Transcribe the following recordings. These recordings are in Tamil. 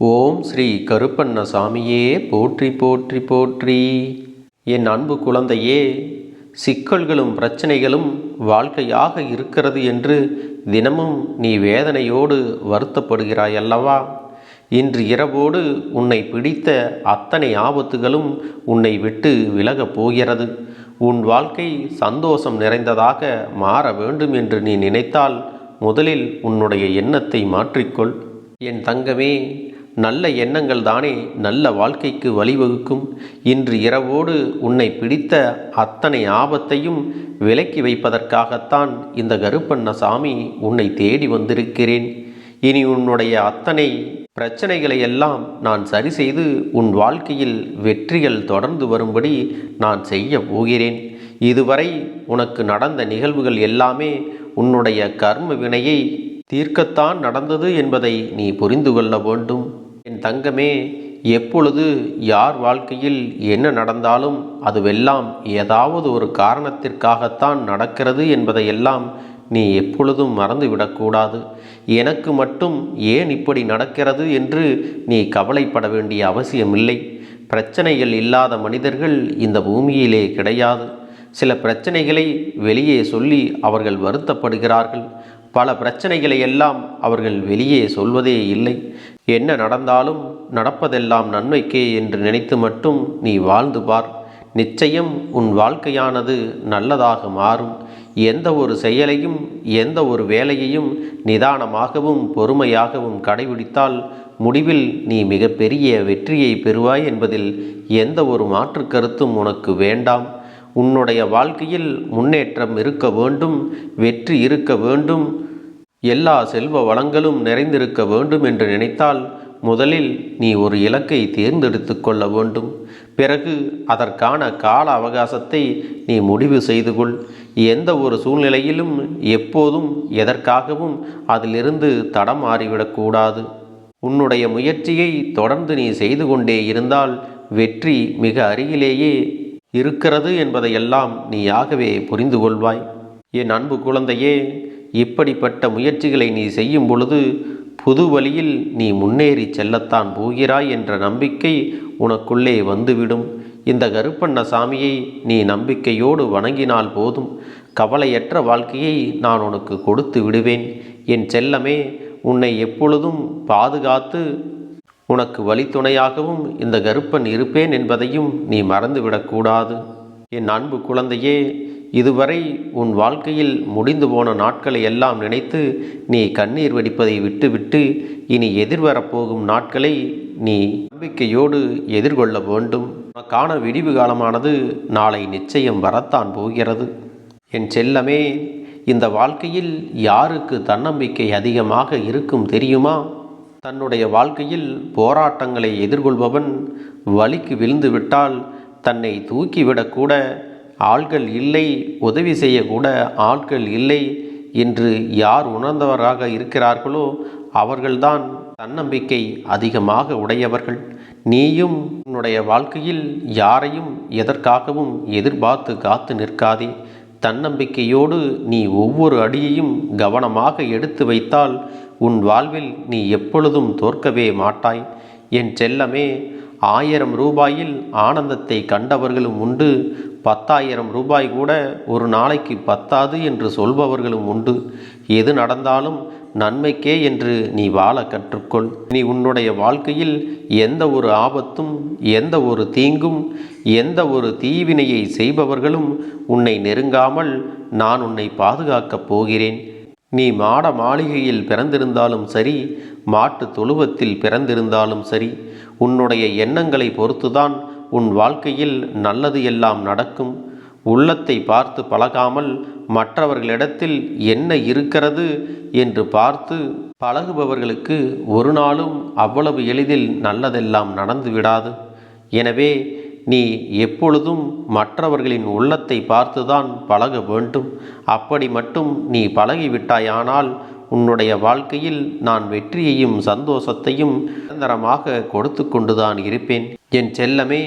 ஓம் ஸ்ரீ கருப்பண்ண சாமியே போற்றி போற்றி போற்றி. என் அன்பு குழந்தையே சிக்கல்களும் பிரச்சனைகளும் வாழ்க்கையாக இருக்கிறது என்று தினமும் நீ வேதனையோடு வருத்தப்படுகிறாய் அல்லவா இன்று இரவோடு உன்னை பிடித்த அத்தனை ஆபத்துகளும் உன்னை விட்டு விலகப் போகிறது. உன் வாழ்க்கை சந்தோஷம் நிறைந்ததாக மாற வேண்டும் என்று நீ நினைத்தால் முதலில் உன்னுடைய எண்ணத்தை மாற்றிக்கொள். என் தங்கமே நல்ல எண்ணங்கள் தானே நல்ல வாழ்க்கைக்கு வழிவகுக்கும். இன்று இரவோடு உன்னை பிடித்த அத்தனை ஆபத்தையும் விலக்கி வைப்பதற்காகத்தான் இந்த கருப்பண்ண சாமி உன்னை தேடி வந்திருக்கிறேன். இனி உன்னுடைய அத்தனை பிரச்சனைகளை எல்லாம் நான் சரி செய்து உன் வாழ்க்கையில் வெற்றிகள் தொடர்ந்து வரும்படி நான் செய்ய போகிறேன். இதுவரை உனக்கு நடந்த நிகழ்வுகள் எல்லாமே உன்னுடைய கர்ம வினையை தீர்க்கத்தான் நடந்தது என்பதை நீ புரிந்து கொள்ள வேண்டும். என் தங்கமே எப்பொழுது யார் வாழ்க்கையில் என்ன நடந்தாலும் அதுவெல்லாம் ஏதாவது ஒரு காரணத்திற்காகத்தான் நடக்கிறது என்பதையெல்லாம் நீ எப்பொழுதும் மறந்துவிடக்கூடாது. எனக்கு மட்டும் ஏன் இப்படி நடக்கிறது என்று நீ கவலைப்பட வேண்டிய அவசியமில்லை. பிரச்சனைகள் இல்லாத மனிதர்கள் இந்த பூமியிலே கிடையாது. சில பிரச்சனைகளை வெளியே சொல்லி அவர்கள் வருத்தப்படுகிறார்கள். பல பிரச்சனைகளை எல்லாம் அவர்கள் வெளியே சொல்வதே இல்லை. என்ன நடந்தாலும் நடப்பதெல்லாம் நன்மைக்கே என்று நினைத்து மட்டும் நீ வாழ்ந்து பார். நிச்சயம் உன் வாழ்க்கையானது நல்லதாக மாறும். எந்த ஒரு செயலையும் எந்த ஒரு வேலையையும் நிதானமாகவும் பொறுமையாகவும் கடைபிடித்தால் முடிவில் நீ மிகப்பெரிய வெற்றியை பெறுவாய் என்பதில் எந்த ஒரு மாற்று கருத்தும் உனக்கு வேண்டாம். உன்னுடைய வாழ்க்கையில் முன்னேற்றம் இருக்க வேண்டும் வெற்றி இருக்க வேண்டும். எல்லா செல்வ வளங்களும் நிறைந்திருக்க வேண்டும் என்று நினைத்தால் முதலில் நீ ஒரு இலக்கை தேர்ந்தெடுத்து கொள்ள வேண்டும். பிறகு அதற்கான கால அவகாசத்தை நீ முடிவு செய்து கொள். எந்த ஒரு சூழ்நிலையிலும் எப்போதும் எதற்காகவும் அதிலிருந்து தடம் மாறிவிடக்கூடாது உன்னுடைய முயற்சியை தொடர்ந்து நீ செய்து கொண்டே இருந்தால் வெற்றி மிக அருகிலேயே இருக்கிறது என்பதையெல்லாம் நீயாகவே புரிந்து கொள்வாய். என் அன்பு குழந்தையே இப்படிப்பட்ட முயற்சிகளை நீ செய்யும் பொழுது புது வழியில் நீ முன்னேறி செல்லத்தான் போகிறாய் என்ற நம்பிக்கை உனக்குள்ளே வந்துவிடும். இந்த கருப்பண்ண சாமியை நீ நம்பிக்கையோடு வணங்கினால் போதும். கவலையற்ற வாழ்க்கையை நான் உனக்கு கொடுத்து விடுவேன். என் செல்லமே உன்னை எப்பொழுதும் பாதுகாத்து உனக்கு வழித்துணையாகவும் இந்த கருப்பன் இருப்பேன் என்பதையும் நீ மறந்துவிடக்கூடாது. என் அன்பு குழந்தையே இதுவரை உன் வாழ்க்கையில் முடிந்து போன நாட்களை எல்லாம் நினைத்து நீ கண்ணீர் வடிப்பதை விட்டுவிட்டு இனி எதிர்வரப்போகும் நாட்களை நீ நம்பிக்கையோடு எதிர்கொள்ள வேண்டும். உனக்கான விடிவு காலமானது நாளை நிச்சயம் வரத்தான் போகிறது. என் செல்லமே இந்த வாழ்க்கையில் யாருக்கு தன்னம்பிக்கை அதிகமாக இருக்கும் தெரியுமா? தன்னுடைய வாழ்க்கையில் போராட்டங்களை எதிர்கொள்பவன் வலிக்கு விழுந்துவிட்டால் தன்னை தூக்கிவிடக்கூட ஆள்கள் இல்லை உதவி செய்யக்கூட ஆட்கள் இல்லை என்று யார் உணர்ந்தவராக இருக்கிறார்களோ அவர்கள்தான் தன்னம்பிக்கை அதிகமாக உடையவர்கள். நீயும் உன்னுடைய வாழ்க்கையில் யாரையும் எதற்காகவும் எதிர்பார்த்து காத்து நிற்காதே. தன்னம்பிக்கையோடு நீ ஒவ்வொரு அடியையும் கவனமாக எடுத்து வைத்தால் உன் வாழ்வில் நீ எப்பொழுதும் தோற்கவே மாட்டாய். என் செல்லமே ஆயிரம் ரூபாயில் ஆனந்தத்தை கண்டவர்களும் உண்டு. பத்தாயிரம் ரூபாய் கூட ஒரு நாளைக்கு பத்தாது என்று சொல்பவர்களும் உண்டு. எது நடந்தாலும் நன்மைக்கே என்று நீ வாழ கற்றுக்கொள். நீ உன்னுடைய வாழ்க்கையில் எந்த ஒரு ஆபத்தும் எந்த ஒரு தீங்கும் எந்த ஒரு தீவினையை செய்பவர்களும் உன்னை நெருங்காமல் நான் உன்னை பாதுகாக்கப் போகிறேன். நீ மாட மாளிகையில் பிறந்திருந்தாலும் சரி மாட்டு தொழுவத்தில் பிறந்திருந்தாலும் சரி உன்னுடைய எண்ணங்களை பொறுத்துதான் உன் வாழ்க்கையில் நல்லது எல்லாம் நடக்கும். உள்ளத்தை பார்த்து பழகாமல் மற்றவர்களிடத்தில் என்ன இருக்கிறது என்று பார்த்து பழகுபவர்களுக்கு ஒரு நாளும் அவ்வளவு எளிதில் நல்லதெல்லாம் நடந்து விடாது. எனவே நீ எப்பொழுதும் மற்றவர்களின் உள்ளத்தை பார்த்துதான் பழக வேண்டும். அப்படி மட்டும் நீ பழகிவிட்டாயானால் உன்னுடைய வாழ்க்கையில் நான் வெற்றியையும் சந்தோஷத்தையும் நிரந்தரமாக கொடுத்து கொண்டுதான் இருப்பேன். என் செல்லமே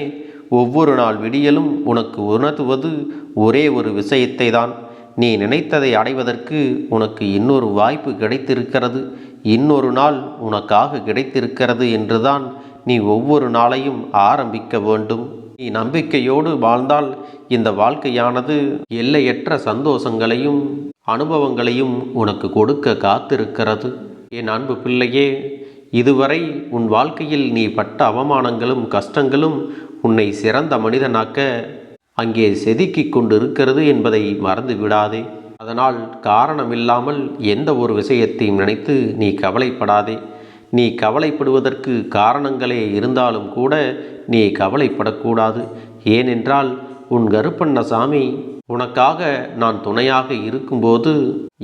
ஒவ்வொரு நாள் விடியலும் உனக்கு உணர்த்துவது ஒரே ஒரு விஷயத்தை தான் நீ நினைத்ததை அடைவதற்கு உனக்கு இன்னொரு வாய்ப்பு கிடைத்திருக்கிறது. இன்னொரு நாள் உனக்காக கிடைத்திருக்கிறது என்றுதான் நீ ஒவ்வொரு நாளையும் ஆரம்பிக்க வேண்டும். நம்பிக்கையோடு வாழ்ந்தால் இந்த வாழ்க்கையானது எல்லையற்ற சந்தோஷங்களையும் அனுபவங்களையும் உனக்கு கொடுக்க காத்திருக்கிறது. என் அன்பு பிள்ளையே இதுவரை உன் வாழ்க்கையில் நீ பட்ட அவமானங்களும் கஷ்டங்களும் உன்னை சிறந்த மனிதனாக்க அங்கே செதுக்கிக் கொண்டிருக்கிறது என்பதை மறந்து விடாதே அதனால் காரணமில்லாமல் எந்த ஒரு விஷயத்தையும் நினைத்து நீ கவலைப்படாதே. நீ கவலைப்படுவதற்கு காரணங்களே இருந்தாலும் கூட நீ கவலைப்படக்கூடாது. ஏனென்றால் உன் கருப்பண்ணசாமி உனக்காக நான் துணையாக இருக்கும்போது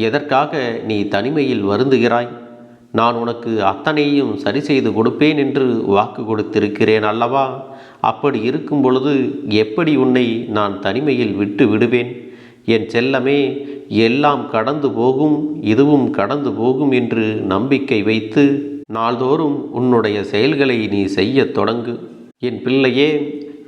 எதற்காக நீ தனிமையில் வருந்துகிறாய்? நான் உனக்கு அத்தனையும் சரி செய்து கொடுப்பேன் என்று வாக்கு கொடுத்திருக்கிறேன் அல்லவா? அப்படி இருக்கும் பொழுது எப்படி உன்னை நான் தனிமையில் விட்டு விடுவேன்? என் செல்லமே எல்லாம் கடந்து போகும் இதுவும் கடந்து போகும் என்று நம்பிக்கை வைத்து நாள்தோறும் உன்னுடைய செயல்களை நீ செய்யத் தொடங்கு. என் பிள்ளையே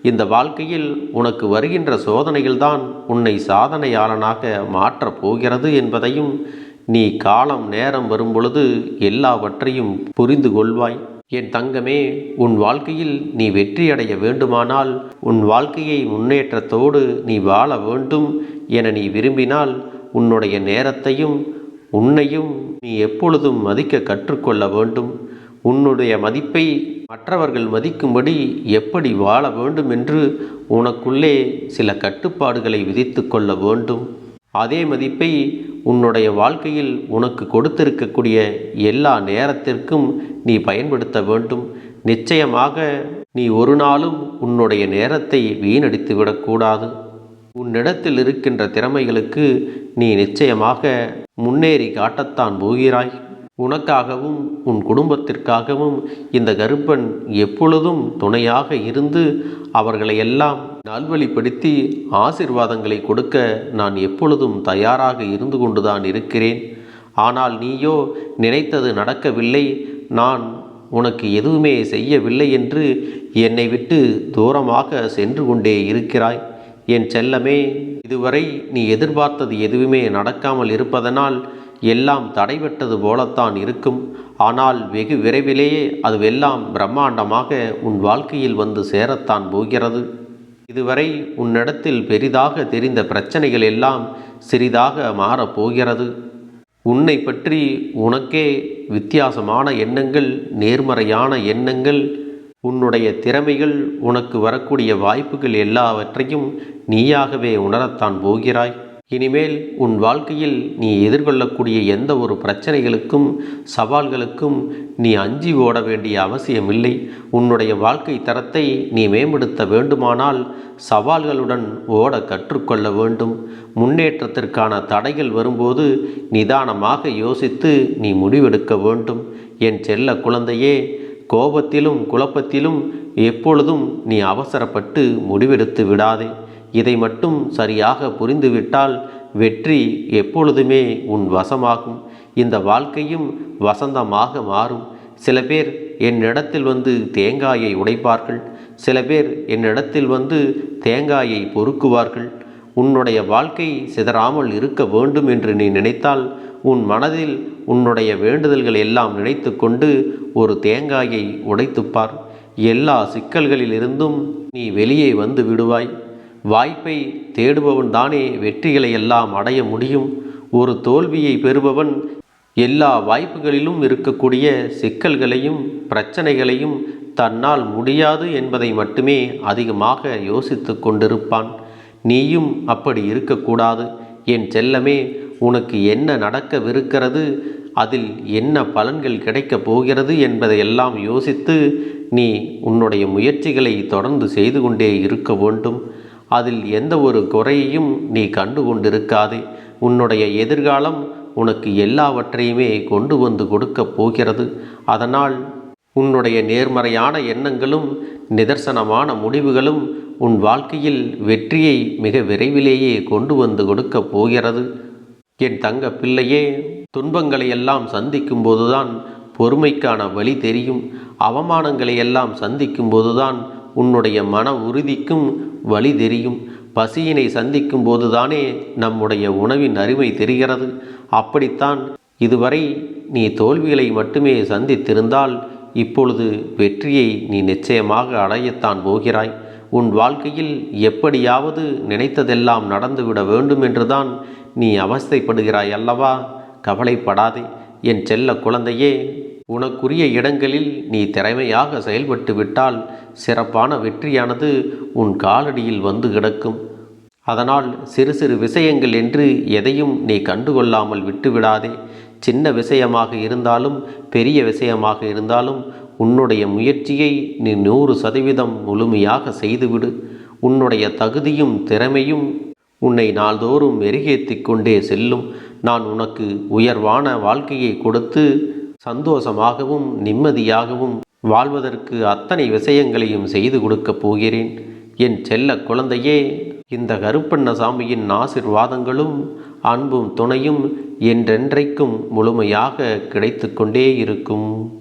இந்த வாழ்க்கையில் உனக்கு வருகின்ற சோதனைகள்தான் உன்னை சாதனையாளனாக மாற்றப் போகிறது என்பதையும் நீ காலம் நேரம் வரும்பொழுது எல்லாவற்றையும் புரிந்து கொள்வாய். என் தங்கமே உன் வாழ்க்கையில் நீ வெற்றியடைய வேண்டுமானால் உன் வாழ்க்கையை முன்னேற்றத்தோடு நீ வாழ வேண்டும் என நீ விரும்பினால் உன்னுடைய நேரத்தையும் உன்னையும் நீ எப்பொழுதும் மதிக்க கற்றுக்கொள்ள வேண்டும். உன்னுடைய மதிப்பை மற்றவர்கள் மதிக்கும்படி எப்படி வாழ வேண்டும் என்று உனக்குள்ளே சில கட்டுப்பாடுகளை விதித்து கொள்ள வேண்டும். அதே மதிப்பை உன்னுடைய வாழ்க்கையில் உனக்கு கொடுத்திருக்கக்கூடிய எல்லா நேரத்திற்கும் நீ பயன்படுத்த வேண்டும். நிச்சயமாக நீ ஒரு நாளும் உன்னுடைய நேரத்தை வீணடித்து விடக்கூடாது. உன்னிடத்தில் இருக்கின்ற திறமைகளுக்கு நீ நிச்சயமாக முன்னேறி காட்டத்தான் போகிறாய். உனக்காகவும் உன் குடும்பத்திற்காகவும் இந்த கருப்பன் எப்பொழுதும் துணையாக இருந்து அவர்களை எல்லாம் நல்வழிப்படுத்தி ஆசிர்வாதங்களை கொடுக்க நான் எப்பொழுதும் தயாராக இருந்து கொண்டுதான் இருக்கிறேன். ஆனால் நீயோ நினைத்தது நடக்கவில்லை. நான் உனக்கு எதுவுமே செய்யவில்லை என்று என்னை விட்டு தூரமாக சென்று கொண்டே இருக்கிறாய். என் செல்லமே இதுவரை நீ எதிர்பார்த்தது எதுவுமே நடக்காமல் இருப்பதனால் எல்லாம் தடைபட்டது போலத்தான் இருக்கும். ஆனால் வெகு விரைவிலேயே அதுவெல்லாம் பிரம்மாண்டமாக உன் வாழ்க்கையில் வந்து சேரத்தான் போகிறது. இதுவரை உன்னிடத்தில் பெரிதாக தெரிந்த பிரச்சனைகள் எல்லாம் சிறிதாக மாறப்போகிறது உன்னை பற்றி உனக்கே வித்தியாசமான எண்ணங்கள் நேர்மறையான எண்ணங்கள் உன்னுடைய திறமைகள் உனக்கு வரக்கூடிய வாய்ப்புகள் எல்லாவற்றையும் நீயாகவே உணரத்தான் போகிறாய். இனிமேல் உன் வாழ்க்கையில் நீ எதிர்கொள்ளக்கூடிய எந்த ஒரு பிரச்சனைகளுக்கும் சவால்களுக்கும் நீ அஞ்சி ஓட வேண்டிய அவசியமில்லை. உன்னுடைய வாழ்க்கை தரத்தை நீ மேம்படுத்த வேண்டுமானால் சவால்களுடன் ஓட கற்றுக்கொள்ள வேண்டும். முன்னேற்றத்திற்கான தடைகள் வரும்போது நிதானமாக யோசித்து நீ முடிவெடுக்க வேண்டும். என் செல்ல குழந்தையே கோபத்திலும் குழப்பத்திலும் எப்பொழுதும் நீ அவசரப்பட்டு முடிவெடுத்து விடாதே. இதை மட்டும் சரியாக புரிந்துவிட்டால் வெற்றி எப்பொழுதுமே உன் வசமாகும். இந்த வாழ்க்கையும் வசந்தமாக மாறும். சில பேர் என்னிடத்தில் வந்து தேங்காயை உடைப்பார்கள். சில பேர் என்னிடத்தில் வந்து தேங்காயை பொறுக்குவார்கள். உன்னுடைய வாழ்க்கை சிதறாமல் இருக்க வேண்டும் என்று நீ நினைத்தால் உன் மனதில் உன்னுடைய வேண்டுதல்கள் எல்லாம் நினைத்து கொண்டு ஒரு தேங்காயை உடைத்துப்பார். எல்லா சிக்கல்களிலிருந்தும் நீ வெளியே வந்து விடுவாய். வாய்ப்பை தேடுபவன் தானே வெற்றிகளை எல்லாம் அடைய முடியும். ஒரு தோல்வியை பெறுபவன் எல்லா வாய்ப்புகளிலும் இருக்கக்கூடிய சிக்கல்களையும் பிரச்சனைகளையும் தன்னால் முடியாது என்பதை மட்டுமே அதிகமாக யோசித்து கொண்டிருப்பான். நீயும் அப்படி இருக்கக்கூடாது. என் செல்லமே உனக்கு என்ன நடக்கவிருக்கிறது? அதில் என்ன பலன்கள் கிடைக்கப் போகிறது என்பதையெல்லாம் யோசித்து நீ உன்னுடைய முயற்சிகளை தொடர்ந்து செய்து கொண்டே இருக்க வேண்டும். அதில் எந்த ஒரு குறையையும் நீ கண்டு கொண்டிருக்காதே. உன்னுடைய எதிர்காலம் உனக்கு எல்லாவற்றையுமே கொண்டு வந்து கொடுக்கப் போகிறது. அதனால் உன்னுடைய நேர்மறையான எண்ணங்களும் நிதர்சனமான முடிவுகளும் உன் வாழ்க்கையில் வெற்றியை மிக விரைவிலேயே கொண்டு வந்து கொடுக்கப் போகிறது. என் தங்க பிள்ளையே துன்பங்களை எல்லாம் சந்திக்கும் போதுதான் பொறுமைக்கான வழி தெரியும். அவமானங்களை எல்லாம் சந்திக்கும் போதுதான் உன்னுடைய மன உறுதிக்கும் வழி தெரியும். பசியினை சந்திக்கும் போதுதானே நம்முடைய உணவின் அருமை தெரிகிறது. அப்படித்தான் இதுவரை நீ தோல்விகளை மட்டுமே சந்தித்திருந்தால் இப்பொழுது வெற்றியை நீ நிச்சயமாக அடையத்தான் போகிறாய். உன் வாழ்க்கையில் எப்படியாவது நினைத்ததெல்லாம் நடந்துவிட வேண்டும் என்றுதான் நீ அவஸ்தைப்படுகிறாய் அல்லவா? கவலைப்படாதே. என் செல்ல குழந்தையே உனக்குரிய இடங்களில் நீ திறமையாக செயல்பட்டு விட்டால் சிறப்பான வெற்றியானது உன் காலடியில் வந்து கிடக்கும். அதனால் சிறு சிறு விஷயங்கள் என்று எதையும் நீ கண்டுகொள்ளாமல் விட்டுவிடாதே. சின்ன விஷயமாக இருந்தாலும் பெரிய விஷயமாக இருந்தாலும் உன்னுடைய முயற்சியை நீ நூறு சதவீதம் முழுமையாக செய்துவிடு. உன்னுடைய தகுதியும் திறமையும் உன்னை நாள்தோறும் மெருகேற்றிக் கொண்டே செல்லும். நான் உனக்கு உயர்வான வாழ்க்கையை கொடுத்து சந்தோஷமாகவும் நிம்மதியாகவும் வாழ்வதற்கு அத்தனை விஷயங்களையும் செய்து கொடுக்கப் போகிறேன். என் செல்ல குழந்தையே இந்த கருப்பண்ணசாமியின் ஆசிர்வாதங்களும் அன்பும் துணையும் என்றென்றைக்கும் முழுமையாக கிடைத்து கொண்டே இருக்கும்.